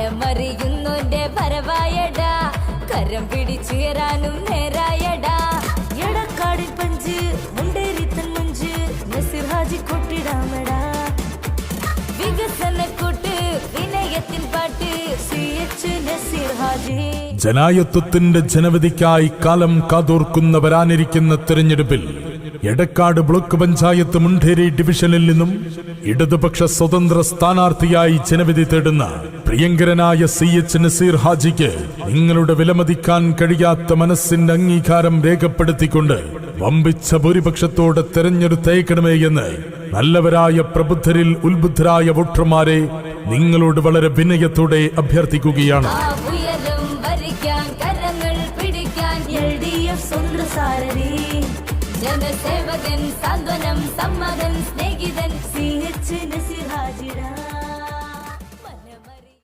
മനമറിയുന്നോന്റെ വരവായടാ കരം പിടിച്ചുയരാനും നേരായടാ എടക്കാടിൻ പഞ്ച് മുണ്ടേരിത്തൻ മുഞ്ച് നസീർ ഹാജി കൊട്ടിടാമടാ വികസന കൂട്ട് വിനയത്തിൻ ജനായത്വത്തിന്റെ ജനവിധിക്കായി കാലം കാതോർക്കുന്നവരാനിരിക്കുന്ന തെരഞ്ഞെടുപ്പിൽ എടക്കാട് ബ്ലോക്ക് പഞ്ചായത്ത് മുണ്ടേരി ഡിവിഷനിൽ നിന്നും ഇടതുപക്ഷ സ്വതന്ത്ര സ്ഥാനാർത്ഥിയായി ജനവിധി തേടുന്ന പ്രിയങ്കരനായ സി എച്ച് നസീർ ഹാജിക്ക് നിങ്ങളുടെ വിലമതിക്കാൻ കഴിയാത്ത മനസ്സിന്റെ അംഗീകാരം രേഖപ്പെടുത്തിക്കൊണ്ട് വമ്പിച്ച ഭൂരിപക്ഷത്തോടെ തെരഞ്ഞെടുത്തേക്കണമേ എന്ന് നല്ലവരായ പ്രബുദ്ധരിൽ ഉത്ബുദ്ധരായ വോട്ടർമാരെ നിങ്ങളോട് വളരെ വിനയത്തോടെ അഭ്യർത്ഥിക്കുകയാണ്. എൽ ഡി എഫ് സ്വന്തം സാരഥി ജനസേവകൻ സാന്ത്വനം സമ്മതൻ